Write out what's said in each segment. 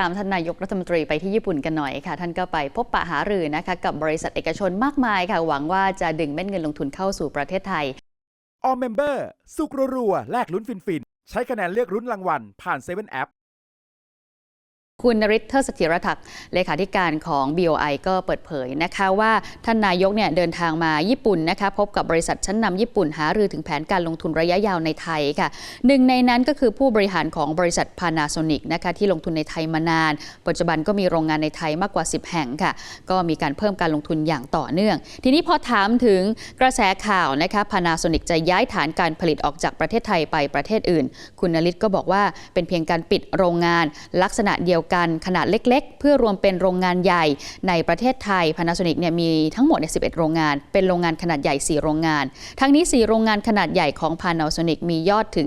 ตามท่านนายกรัฐมนตรีไปที่ญี่ปุ่นกันหน่อยค่ะ ท่านก็ไปพบปะหารือนะคะกับบริษัทเอกชนมากมายค่ะ หวังว่าจะดึงเม็ดเงินลงทุนเข้าสู่ประเทศไทย All Member สุกรัวๆแลกลุ้นฟินๆ ใช้คะแนนเลือกลุ้นรางวัลผ่าน7 a แอป คุณนริศเทอร์สถิรทักษ์เลขาธิการของ BOI ก็เปิดเผยนะคะว่าท่านนายกเนี่ยเดินทางมาญี่ปุ่นนะคะพบกับบริษัทชั้นนำญี่ปุ่นหารือถึงแผนการลงทุนระยะยาวในไทยค่ะหนึ่งในนั้นก็คือผู้บริหารของบริษัท Panasonic นะคะที่ลงทุนในไทยมานาน ปัจจุบันก็มีโรงงานในไทยมากกว่า 10 แห่งค่ะ ก็มีการเพิ่มการลงทุนอย่างต่อเนื่อง ทีนี้พอถามถึงกระแสข่าวนะคะ Panasonic จะย้ายฐานการผลิตออกจากประเทศไทยไปประเทศอื่น คุณนริศก็บอกว่าเป็นเพียงการปิดโรงงานลักษณะเดียวกันขนาดเล็ก ๆ เพื่อรวมเป็นโรงงานใหญ่ในประเทศไทย Panasonic เนี่ยมีทั้งหมด 11 โรงงาน เป็นโรงงานขนาดใหญ่ 4 โรงงาน ทั้งนี้ 4 โรงงานขนาดใหญ่ของ Panasonic มียอดถึง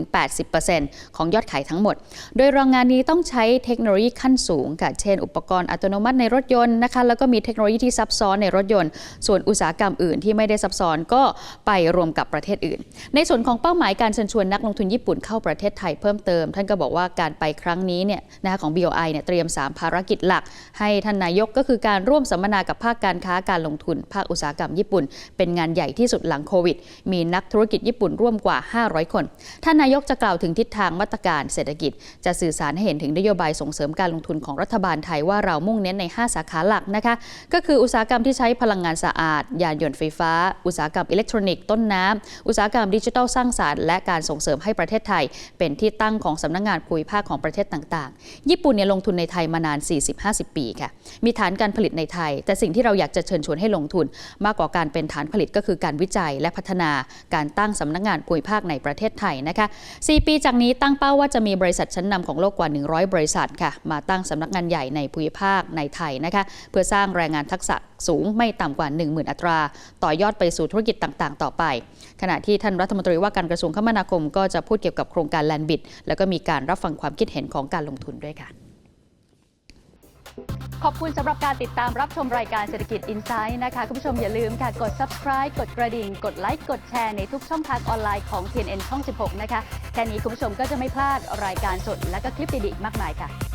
80%ของยอดขายทั้งหมด โดยโรงงานนี้ต้องใช้เทคโนโลยีขั้นสูงค่ะเช่น อุปกรณ์อัตโนมัติในรถยนต์นะคะแล้วก็มีเทคโนโลยีที่ซับซ้อนในรถยนต์ ส่วนอุตสาหกรรมอื่นที่ไม่ได้ซับซ้อนก็ไปรวมกับประเทศอื่น ในส่วนของเป้าหมายการเชิญชวนนักลงทุนญี่ปุ่นเข้าประเทศไทยเพิ่มเติม ท่านก็บอกว่าการไปครั้งนี้เนี่ยนะคะของ BOI เนี่ยเตรียม 3 ภารกิจหลัก ให้ท่านนายกก็คือการร่วมสัมมนากับภาคการค้าการลงทุน ภาคอุตสาหกรรมญี่ปุ่น เป็นงานใหญ่ที่สุดหลังโควิด มีนักธุรกิจญี่ปุ่นร่วมกว่า 500 คน ท่านนายกจะกล่าวถึงทิศทางมาตรการเศรษฐกิจ จะสื่อสารให้เห็นถึงนโยบายส่งเสริมการลงทุนของรัฐบาลไทยว่าเรามุ่งเน้นใน 5 สาขาหลักนะคะ ก็คืออุตสาหกรรมที่ใช้พลังงานสะอาด ยานยนต์ไฟฟ้า อุตสาหกรรมอิเล็กทรอนิกส์ต้นน้ำอุตสาหกรรมดิจิทัลสร้างสรรค์และการส่งเสริมให้ประเทศไทย เป็นที่ตั้งของสำนักงานภูมิภาคของประเทศต่างๆ ญี่ปุ่นเนี่ยลงทุนในไทยมานาน 40-50 ปีค่ะ มีฐานการผลิตในไทย แต่สิ่งที่เราอยากจะเชิญชวนให้ลงทุน มากกว่าการเป็นฐานผลิตก็คือการวิจัยและพัฒนาการตั้งสำนักงานภูมิภาคในประเทศไทยนะคะ 4 ปีจากนี้ตั้งเป้าว่าจะมีบริษัทชั้นนำของโลกกว่า 100 บริษัทค่ะ มาตั้งสำนักงานใหญ่ในภูมิภาคในไทยนะคะ เพื่อสร้างแรงงานทักษะสูงไม่ต่ำกว่า 10,000 อัตรา ต่อยอดไปสู่ธุรกิจต่างๆ ต่อไป ขณะที่ท่านรัฐมนตรีว่าการกระทรวงคมนาคม ก็จะพูดเกี่ยวกับโครงการแลนบิด แล้วก็มีการรับฟังความคิดเห็นของการลงทุนด้วยค่ะ ขอบคุณสำหรับการติดตามรับชมรายการเศรษฐกิจอินไซด์นะคะ คุณผู้ชมอย่าลืมค่ะ กด subscribe กดกระดิ่ง กดไลค์ กดแชร์ในทุกช่องทางออนไลน์ของ TNN ช่อง 16 นะคะ แค่นี้คุณผู้ชมก็จะไม่พลาดรายการสดและก็คลิปดีๆมากมายค่ะ